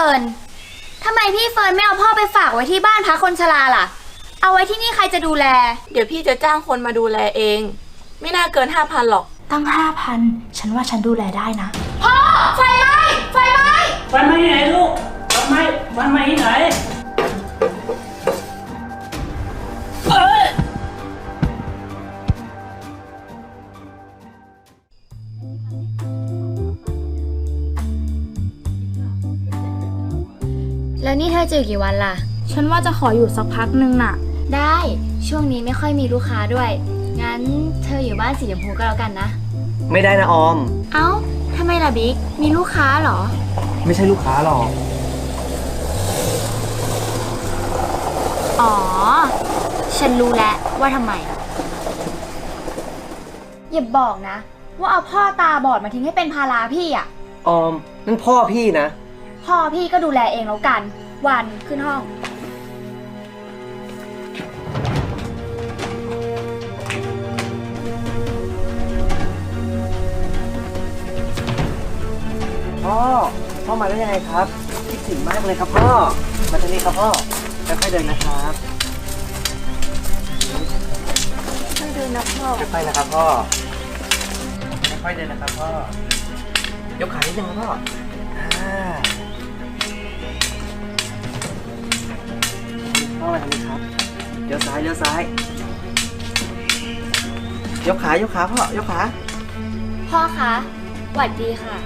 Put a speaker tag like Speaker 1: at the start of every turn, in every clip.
Speaker 1: ฟิร์นทำไมพี่เฟิร์นไม่เอาพ่อไปฝากไว้ที่บ้านพักคนชราล่ะ เอาไว้ที่นี่ใครจะดูแล
Speaker 2: เดี๋ยวพี่จะจ้างคนมาดูแลเอง ไม่น่าเกินห้าพันหรอก
Speaker 3: ตั้งห้าพันฉันว่าฉันดูแลได้นะ
Speaker 1: พ่อ ไฟไหม้ ไฟไหม้
Speaker 4: วันมาที่ไหนลูกวันมาวันมาที่ไหน
Speaker 1: นี่เธอจะอยู่กี่วันล่ะ
Speaker 3: ฉันว่าจะขออยู่สักพักนึงน่ะ
Speaker 1: ได้ช่วงนี้ไม่ค่อยมีลูกค้าด้วย งั้นเธออยู่บ้านสีชมพูก็แล้วกันนะ
Speaker 5: ไม่ได้นะออม
Speaker 1: เอ้าทำไมล่ะบิ๊กมีลูกค้าเหรอ
Speaker 5: ไม่ใช่ลูกค้าหรอก
Speaker 1: อ๋อ ฉันรู้แล้วว่าทำไม อย่าบอกนะ ว่าเอาพ่อตาบอดมาทิ้งให้เป็นภาระพี่อะ
Speaker 5: ออม นั่นพ่อพี่นะ
Speaker 1: พ่อพี่ก็ดูแลเองแล้วกัน วันขึ้นห้อง
Speaker 5: พ่อ พ่อมาได้ยังไงครับ คิดถึงมากเลยครับพ่อ มาทางนี้ครับพ่อค่อยๆเดินนะครับ
Speaker 2: ช่วยเดินนะพ่อ
Speaker 5: ค่อยๆนะครับพ่อค่อยๆเดินนะครับพ่อยกขานิดนึงครับพ่ออ่า ทางนี้ครับเลี้ยวซ้ายเลี้ยวซ้ายยกขายกขาพ่อยกขา
Speaker 1: พ่อคะหวัดดีค่ะ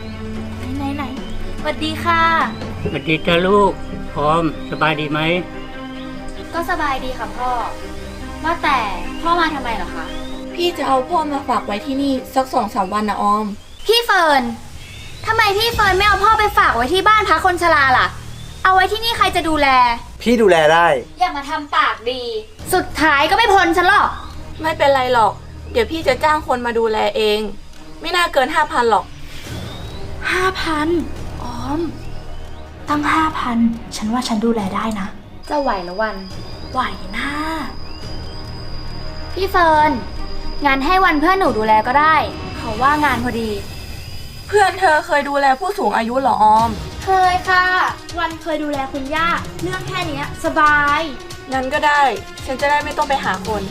Speaker 1: ไหนไหนหวัดดีค่ะ
Speaker 4: สวัสดีจ้าลูก พร้อม สบายดีไหม
Speaker 1: ก็สบายดีค่ะพ่อ ว่าแต่พ่อมาทำไมเหรอคะ
Speaker 2: พี่จะเอาพ่อมาฝากไว้ที่นี่สักสองสามวันนะออม
Speaker 1: พี่เฟิร์นทำไมพี่เฟิร์นไม่เอาพ่อไปฝากไว้ที่บ้านพักคนชราล่ะ เอาไว้ที่นี่ใครจะดูแล
Speaker 5: พี่ดูแลได้
Speaker 1: อย่ามาทำปากดี สุดท้ายก็ไม่พ้นฉันหรอก
Speaker 2: ไม่เป็นไรหรอก เดี๋ยวพี่จะจ้างคนมาดูแลเอง ไม่น่าเกินห้าพันหรอก
Speaker 3: ห้าพันออม ตั้งห้าพัน ฉันว่าฉันดูแลได้นะ
Speaker 1: จะไหวแล้ววัน
Speaker 3: ไหวนะ
Speaker 1: พี่เฟิร์น งานให้วันเพื่อนหนูดูแลก็ได้ เขาว่างานพอดี
Speaker 2: เพื่อนเธอเคยดูแลผู้สูงอายุเหรอออม
Speaker 3: เคยค่ะ วันเคยดูแลคุณย่าเรื่องแค่เนี้ยสบาย
Speaker 2: งั้นก็ได้ ฉันจะได้ไม่ต้องไปหาคน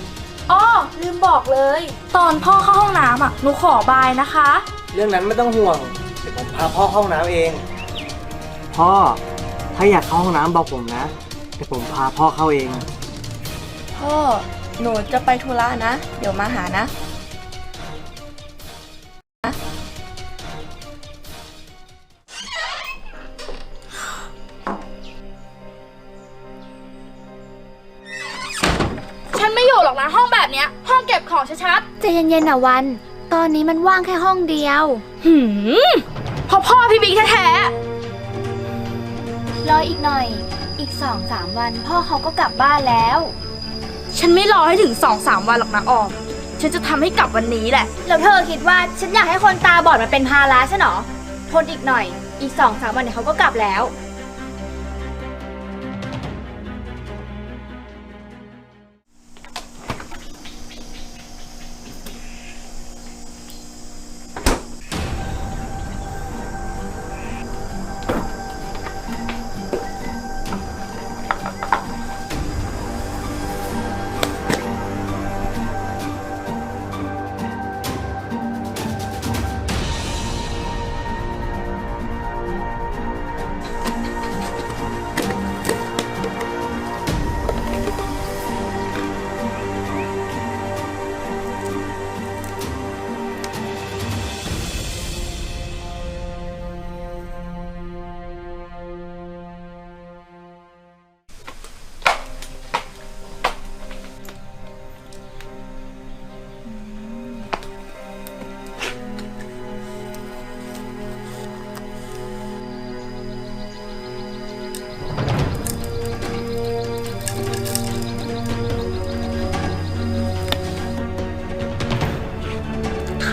Speaker 3: อ้อลืมบอกเลย ตอนพ่อเข้าห้องน้ำอะหนูขอบายนะคะ
Speaker 5: เรื่องนั้นไม่ต้องห่วง เดี๋ยวผมพาพ่อเข้าห้องน้ำเอง พ่อ ถ้าอยากเข้าห้องน้ำบอกผมนะเดี๋ยวผมพาพ่อเข้าเอง
Speaker 2: พ่อ หนูจะไปธุระนะ เดี๋ยวมาหานะ
Speaker 3: ม่อยู่หรอกนะห้องแบบเนี้ย ห้องเก็บของชัด
Speaker 1: ใจเย็นๆนะวัน ตอนนี้มันว่างแค่ห้องเดียว
Speaker 3: ๆหืมเพราะพ่อพี่บิ๊กแท้
Speaker 1: รออีกหน่อย อีกสองสามวันพ่อเขาก็กลับบ้านแล้ว
Speaker 3: ๆฉันไม่รอให้ถึงสองสามวันหรอกนะออม ฉันจะทำให้กลับวันนี้แหละ
Speaker 1: แล้วเธอคิดว่าฉันอยากให้คนตาบอดมาเป็นภาระใช่หรอ ทนอีกหน่อย อีกสองสามวันเดี๋ยวเขาก็กลับแล้ว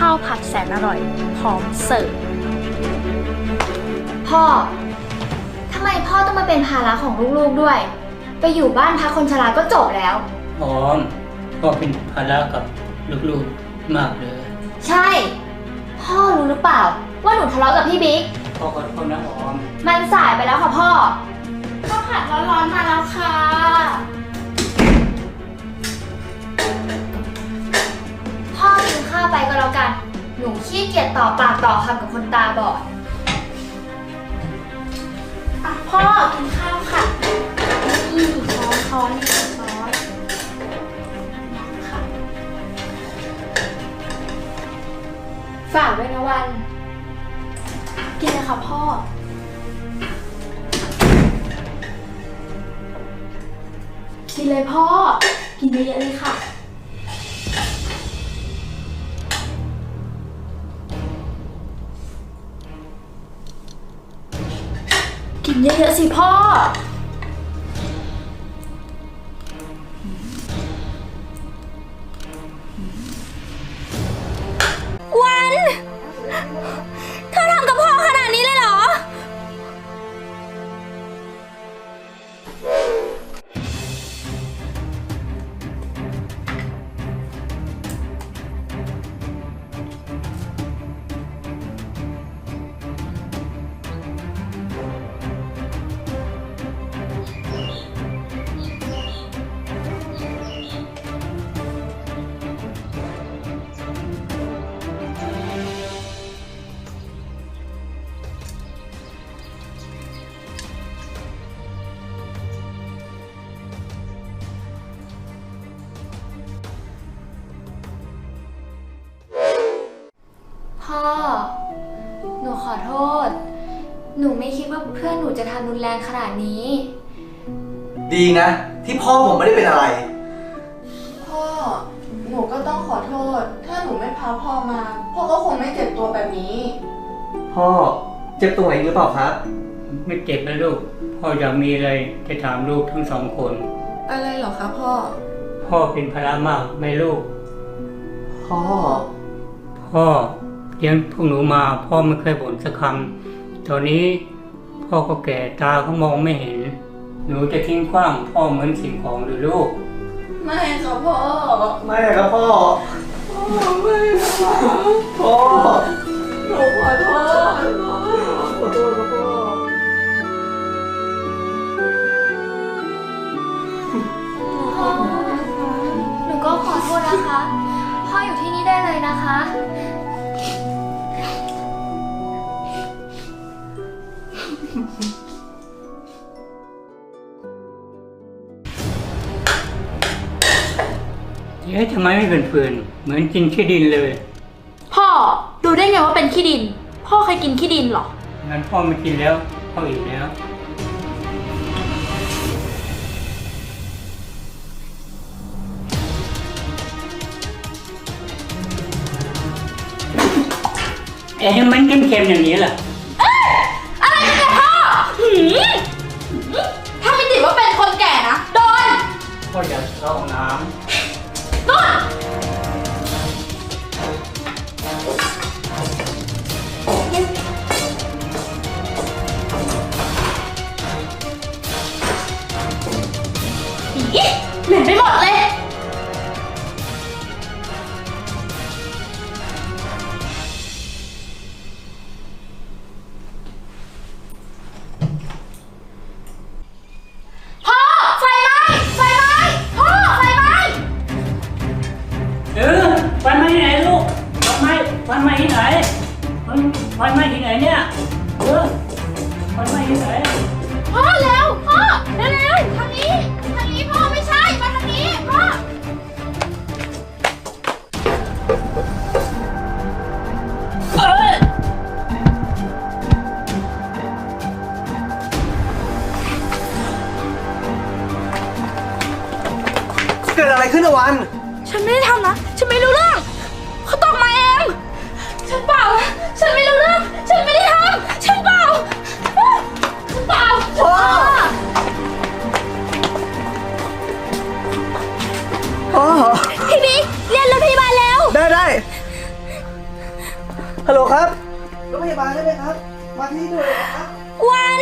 Speaker 3: ข้าวผัดแสนอร่อย พร้อมเสิร์ฟ
Speaker 1: พ่อ ทำไมพ่อต้องมาเป็นภาระของลูกๆด้วย ไปอยู่บ้านพักคนชราก็จบแล้ว
Speaker 4: พร้อมพ่อเป็นภาระกับลูกๆมากเลย
Speaker 1: ใช่ พ่อรู้หรือเปล่า ว่าหนูทะเลาะกับพี่บิ๊ก
Speaker 4: พ่อขอโทษนะออม
Speaker 1: มันสายไปแล้วค่ะพ่อ
Speaker 3: ข้าวผัดร้อนๆมาแล้วค่ะ
Speaker 1: ข้าวไปก็แล้วกัน หนูขี้เกียจต่อปากต่อคำกับคนตาบอด
Speaker 3: อะพ่อกินข้าวค่ะนี่ช้อนช้อนนี่ช้อนค่ะ
Speaker 1: ฝากด้วยนะวัน
Speaker 3: กินเลยค่ะพ่อ กินเลยพ่อ กินเยอะๆเลยค่ะ เยอะๆสิพ่อ
Speaker 1: หนูไม่คิดว่าเพื่อนหนูจะทำรุนแรงขนาดนี้
Speaker 5: ดีนะ ที่พ่อผมไม่ได้เป็นอะไร
Speaker 2: พ่อ หนูก็ต้องขอโทษ ถ้าหนูไม่พาพ่อมา พ่อก็คงไม่เจ็บตัวแบบนี้
Speaker 5: พ่อเจ็บตรงไหนหรือเปล่าครับ
Speaker 4: ไม่เจ็บนะลูก พ่ออยากมีอะไรจะถามลูกทั้งสองคน
Speaker 2: อะไรเหรอคะพ่อ
Speaker 4: พ่อเป็นภาระมากไหมลูก
Speaker 5: พ่อ
Speaker 4: พ่อเลี้ยงพวกหนูมา พ่อไม่เคยบ่นสักคำ ตอนนี้พ่อก็แก่ตาก็มองไม่เห็น หนูจะทิ้งขว้างพ่อเหมือนสิ่งของหรือลูก
Speaker 2: ไม่ค่ะพ่อ
Speaker 5: ไม่ครับพ่อ
Speaker 2: พ่อไม่ค่ะ
Speaker 5: พ่อ
Speaker 2: หนูขอโทษพ่อ
Speaker 5: ขอโทษครับพ่อ
Speaker 1: พ่อ เอ๊ะ
Speaker 4: ทำไมไม่เป็นฟืนเหมือนกินขี้ดินเลย
Speaker 3: พ่อดูได้ไงว่าเป็นขี้ดิน พ่อเคยกินขี้ดินเหรอ
Speaker 4: งั้นพ่อไม่กินแล้วพ่ออิ่มแล้ว เอ๊ะมันเค็มๆอย่างนี้ล่ะ
Speaker 3: อะไรกันเนี่ยพ่อหืมถ้าไม่ติดว่าเป็นคนแก่นะ โดน
Speaker 4: พ่ออยากเข้าห้องน้
Speaker 3: นู่นอี เหม็นไปหมดเลย ฟั
Speaker 4: นฟันไหม้ที่ไหนเนี่ยเออฟันไหม้ที่ไหน
Speaker 3: พ่อเร็วพ่อเร็วเร็วทางนี้ทางนี้พ่อไม่ใช่มาทางนี้พ่อ
Speaker 5: เกิดอะไรขึ้นอะวัน
Speaker 3: ฉันไม่ได้ทำนะ ฉันไม่รู้เรื่อง
Speaker 5: พ่อพี่
Speaker 1: บิ๊กเรียนรถพยาบาลแล้ว
Speaker 5: ได้ได้ฮัลโหลครับรถพยาบาลใช่ไหมครับ มาที่นี่ด่วนเลยนะครับ
Speaker 1: วัน